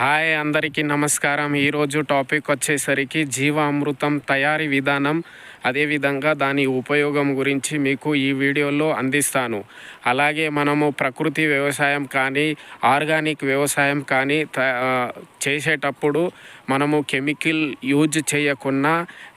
Hi అందరికీ నమస్కారం. ఈరోజు టాపిక్ వచ్చేసరికి జీవామృతం తయారీ విధానం. అదేవిధంగా దాని ఉపయోగం గురించి మీకు ఈ వీడియోలో అందిస్తాను. అలాగే మనము ప్రకృతి వ్యవసాయం కానీ ఆర్గానిక్ వ్యవసాయం కానీ చేసేటప్పుడు మనము కెమికల్ యూజ్ చేయకుండా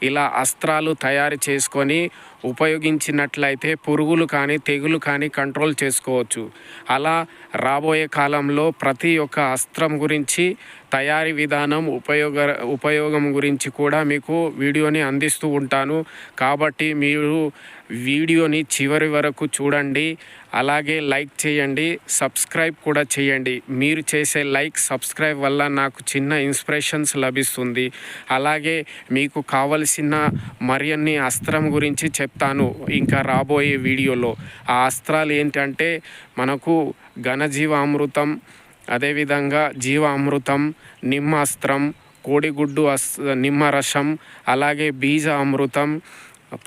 ఇలా అస్త్రాలు తయారు చేసుకొని ఉపయోగించినట్లయితే పురుగులు కానీ తెగులు కానీ కంట్రోల్ చేసుకోవచ్చు. అలా రాబోయే కాలంలో ప్రతి ఒక్క అస్త్రం గురించి తయారీ విధానం ఉపయోగ ఉపయోగం గురించి కూడా మీకు వీడియోని అందిస్తూ ఉంటాను. కాబట్టి మీరు వీడియోని చివరి వరకు చూడండి. అలాగే లైక్ చేయండి సబ్స్క్రైబ్ కూడా చేయండి. మీరు చేసే లైక్ సబ్స్క్రైబ్ వల్ల నాకు చిన్న ఇన్స్పిరేషన్స్ లభిస్తుంది. అలాగే మీకు కావలసిన మరిన్ని అస్త్రం గురించి చెప్తాను ఇంకా రాబోయే వీడియోలో. ఆ అస్త్రాలు ఏంటంటే మనకు ఘనజీవామృతం అదేవిధంగా జీవామృతం నిమ్మాస్త్రం కోడిగుడ్డు అస్ నిమ్మరసం అలాగే బీజ అమృతం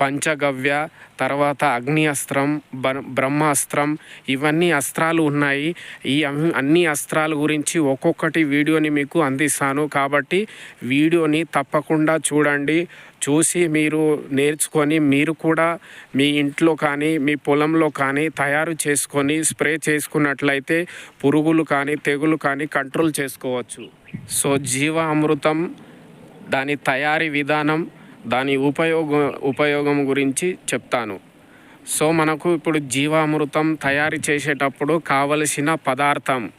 పంచగవ్య తర్వాత అగ్ని అస్త్రం బ్రహ్మాస్త్రం ఇవన్నీ అస్త్రాలు ఉన్నాయి. ఈ అన్ని అస్త్రాల గురించి ఒక్కొక్కటి వీడియోని మీకు అందిస్తాను. కాబట్టి వీడియోని తప్పకుండా చూడండి. చూసి మీరు నేర్చుకొని మీరు కూడా మీ ఇంట్లో కానీ మీ పొలంలో కానీ తయారు చేసుకొని స్ప్రే చేసుకున్నట్లయితే పురుగులు కానీ తెగులు కానీ కంట్రోల్ చేసుకోవచ్చు. సో జీవ అమృతం దాని తయారీ విధానం దాని ఉపయోగ ఉపయోగం గురించి చెప్తాను. సో మనకు ఇప్పుడు జీవామృతం తయారు చేసేటప్పుడు కావలసిన పదార్థం.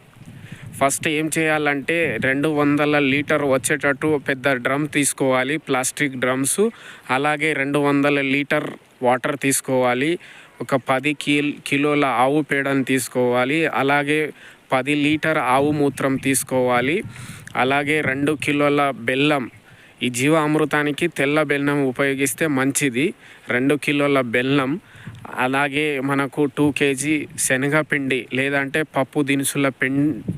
ఫస్ట్ ఏం చేయాలంటే రెండు వందల లీటర్ వచ్చేటట్టు పెద్ద డ్రమ్ తీసుకోవాలి ప్లాస్టిక్ డ్రమ్స్. అలాగే రెండు వందల లీటర్ వాటర్ తీసుకోవాలి ఒక పది కిల్ కిలోల ఆవు పేడను తీసుకోవాలి అలాగే పది లీటర్ ఆవు మూత్రం తీసుకోవాలి అలాగే రెండు కిలోల బెల్లం ఈ జీవామృతానికి తెల్ల బెల్లం ఉపయోగిస్తే మంచిది. రెండు కిలోల బెల్లం అలాగే మనకు టూ కేజీ శనగపిండి లేదంటే పప్పు దినుసుల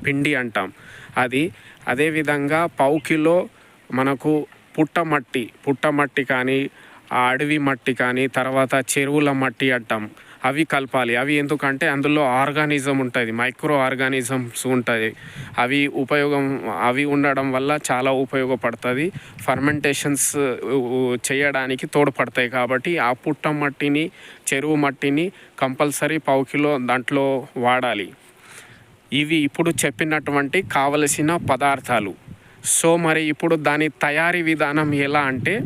పిండి అంటాం. అది అదేవిధంగా పావు కిలో మనకు పుట్టమట్టి పుట్టమట్టి కానీ ఆ అడవి మట్టి కానీ తర్వాత చెరువుల మట్టి అంటాం. అవి కలపాలి. అవి ఎందుకంటే అందులో ఆర్గానిజం ఉంటుంది. మైక్రో ఆర్గానిజమ్స్ ఉంటుంది. అవి ఉపయోగం అవి ఉండడం వల్ల చాలా ఉపయోగపడుతుంది. ఫర్మెంటేషన్స్ చేయడానికి తోడ్పడతాయి కాబట్టి ఆ పుట్ట మట్టిని చెరువు మట్టిని కంపల్సరీ పావు కిలో దాంట్లో వాడాలి. ఇవి ఇప్పుడు చెప్పినటువంటి కావలసిన పదార్థాలు. సో మరి ఇప్పుడు దాని తయారీ విధానం ఎలా అంటే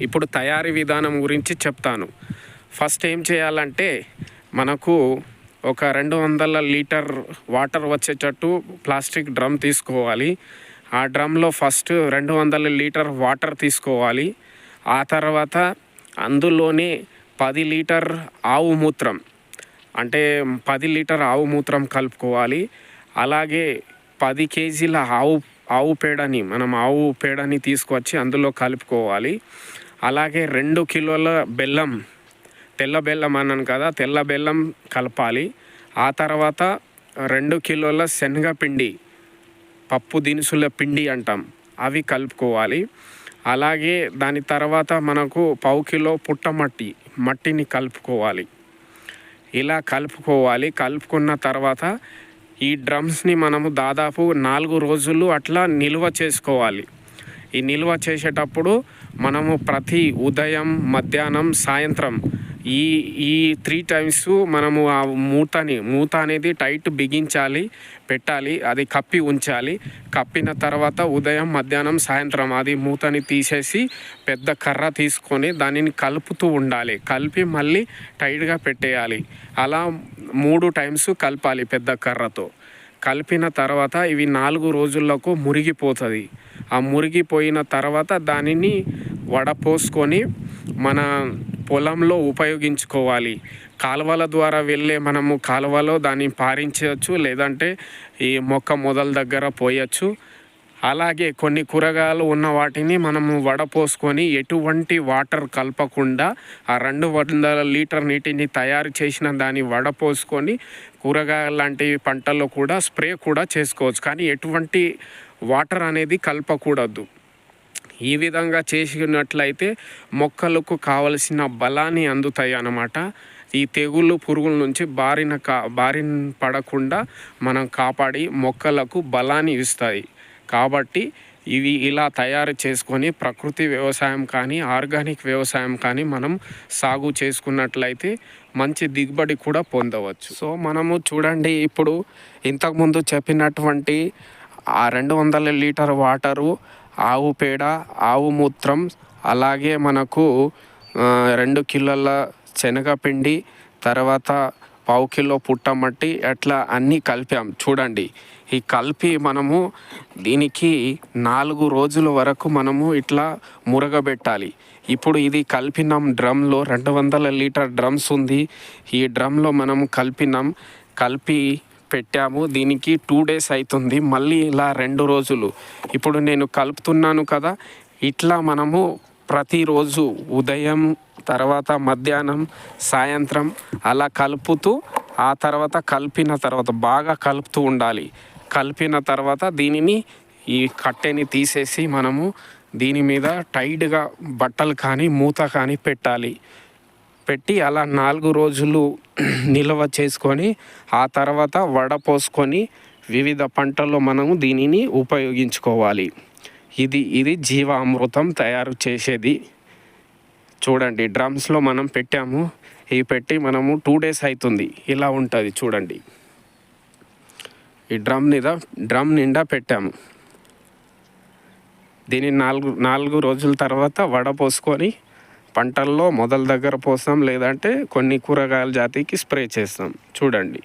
ఇప్పుడు తయారీ విధానం గురించి చెప్తాను. ఫస్ట్ ఏం చేయాలంటే మనకు ఒక రెండు వందల లీటర్ వాటర్ వచ్చేటట్టు ప్లాస్టిక్ డ్రమ్ తీసుకోవాలి. ఆ డ్రమ్లో ఫస్ట్ రెండు వందల లీటర్ వాటర్ తీసుకోవాలి. ఆ తర్వాత అందులోనే పది లీటర్ ఆవు మూత్రం అంటే పది లీటర్ ఆవు మూత్రం కలుపుకోవాలి. అలాగే పది కేజీల ఆవు ఆవు పేడని మనం ఆవు పేడని తీసుకొచ్చి అందులో కలుపుకోవాలి. అలాగే రెండు కిలోల బెల్లం తెల్ల బెల్లం అన్నాను కదా తెల్ల బెల్లం కలపాలి. ఆ తర్వాత రెండు కిలోల శనగపిండి పప్పు దినుసుల పిండి అంటాం. అవి కలుపుకోవాలి. అలాగే దాని తర్వాత మనకు పావు కిలో పుట్టమట్టి మట్టిని కలుపుకోవాలి. ఇలా కలుపుకోవాలి. కలుపుకున్న తర్వాత ఈ డ్రమ్స్ని మనము దాదాపు నాలుగు రోజులు అట్లా నిల్వ చేసుకోవాలి. ఈ నిల్వ చేసేటప్పుడు మనము ప్రతి ఉదయం మధ్యాహ్నం సాయంత్రం ఈ ఈ త్రీ టైమ్స్ మనము ఆ మూతని మూత అనేది టైట్ బిగించాలి పెట్టాలి అది కప్పి ఉంచాలి. కప్పిన తర్వాత ఉదయం మధ్యాహ్నం సాయంత్రం అది మూతని తీసేసి పెద్ద కర్ర తీసుకొని దానిని కలుపుతూ ఉండాలి. కలిపి మళ్ళీ టైట్గా పెట్టేయాలి. అలా మూడు టైమ్స్ కలపాలి పెద్ద కర్రతో. కలిపిన తర్వాత ఇవి నాలుగు రోజులకు మురిగిపోతుంది. ఆ మురిగిపోయిన తర్వాత దానిని వడపోసుకొని మన పొలంలో ఉపయోగించుకోవాలి. కాలువల ద్వారా వెళ్ళే మనము కాలువలో దాన్ని పారించవచ్చు లేదంటే ఈ మొక్క మొదల దగ్గర పోయచ్చు. అలాగే కొన్ని కూరగాయలు ఉన్న వాటిని మనము వడపోసుకొని ఎటువంటి వాటర్ కలపకుండా ఆ రెండు వందల లీటర్ నీటిని తయారు చేసిన దాన్ని వడపోసుకొని కూరగాయల లాంటి పంటల్లో కూడా స్ప్రే కూడా చేసుకోవచ్చు. కానీ ఎటువంటి వాటర్ అనేది కలపకూడదు. ఈ విధంగా చేసినట్లయితే మొక్కలకు కావలసిన బలాన్ని అందుతాయి అన్నమాట. ఈ తెగుళ్ళు పురుగుల నుంచి బారిన కా బారిన పడకుండా మనం కాపాడి మొక్కలకు బలాన్ని ఇస్తాయి. కాబట్టి ఇవి ఇలా తయారు చేసుకొని ప్రకృతి వ్యవసాయం కానీ ఆర్గానిక్ వ్యవసాయం కానీ మనం సాగు చేసుకున్నట్లయితే మంచి దిగుబడి కూడా పొందవచ్చు. సో మనము చూడండి ఇప్పుడు ఇంతకుముందు చెప్పినటువంటి ఆ రెండు వందల లీటర్ వాటరు ఆవు పేడ ఆవు మూత్రం అలాగే మనకు రెండు కిలోల శనగపిండి తర్వాత పావు కిలో పుట్టమట్టి అట్లా అన్నీ కలిపాం. చూడండి ఈ కలిపి మనము దీనికి నాలుగు రోజుల వరకు మనము ఇట్లా మురగబెట్టాలి. ఇప్పుడు ఇది కలిపినాం డ్రమ్లో రెండు వందల లీటర్ డ్రమ్స్ ఉంది. ఈ డ్రమ్లో మనం కలిపినాం. కలిపి పెట్టాము. దీనికి టూ డేస్ అవుతుంది మళ్ళీ ఇలా రెండు రోజులు. ఇప్పుడు నేను కలుపుతున్నాను కదా ఇట్లా మనము ప్రతిరోజు ఉదయం తర్వాత మధ్యాహ్నం సాయంత్రం అలా కలుపుతూ ఆ తర్వాత కలిపిన తర్వాత బాగా కలుపుతూ ఉండాలి. కలిపిన తర్వాత దీనిని ఈ కట్టెని తీసేసి మనము దీని మీద టైట్గా బట్టలు కానీ మూత కానీ పెట్టాలి. పెట్టి అలా నాలుగు రోజులు నిల్వ చేసుకొని ఆ తర్వాత వడపోసుకొని వివిధ పంటల్లో మనము దీనిని ఉపయోగించుకోవాలి. ఇది ఇది జీవామృతం తయారు చేసేది. చూడండి డ్రమ్స్లో మనం పెట్టాము. ఇవి పెట్టి మనము టూ డేస్ అవుతుంది ఇలా ఉంటుంది చూడండి. ఈ డ్రమ్ మీద డ్రమ్ నిండా పెట్టాము. దీన్ని నాలుగు నాలుగు రోజుల తర్వాత వడపోసుకొని పంటల్లో మొదల దగ్గర పోస్తాం లేదంటే కొన్ని కూరగాయల జాతికి స్ప్రే చేస్తాం. చూడండి.